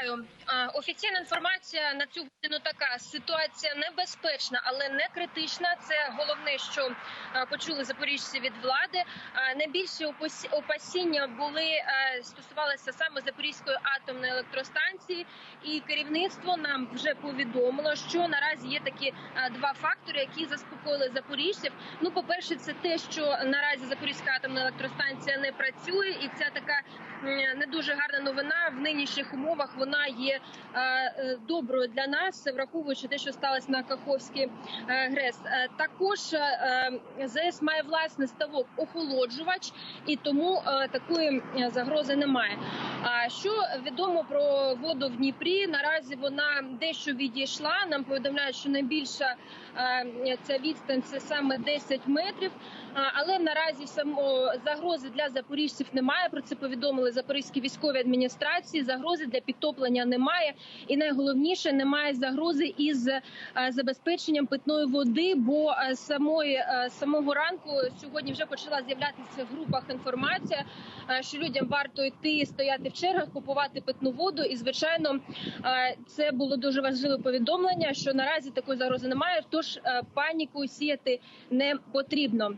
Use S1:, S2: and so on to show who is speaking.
S1: Вітаю. Офіційна інформація на цю годину така: ситуація небезпечна, але не критична. Це головне, що почули запоріжці від влади. Найбільші опасі- опасіння були стосувалися саме Запорізької атомної електростанції, і керівництво нам вже повідомило, що наразі є такі два фактори, які заспокоїли запоріжців. Ну, по перше, це те, що наразі Запорізька атомна електростанція не працює, і це така не дуже гарна новина в нинішніх умовах. Вона є е, е, доброю для нас, враховуючи те, що сталося на Каховській е, ГРЕС. Також ЗС має власний ставок охолоджувач, і тому такої загрози немає. А що відомо про воду в Дніпрі? Наразі вона дещо відійшла. Нам повідомляють, що найбільша ця відстань це саме 10 метрів. Але наразі загрози для запоріжців немає. Про це повідомили запорізькі військові адміністрації. Загрози для підтоплення немає, і найголовніше немає загрози із е, забезпеченням питної води. Бо е, самої е, самого ранку сьогодні вже почала з'являтися в групах інформація, що людям варто йти стояти в чергах, купувати питну воду. І звичайно, це було дуже важливе повідомлення, що наразі такої загрози немає. Тож паніку сіяти не потрібно.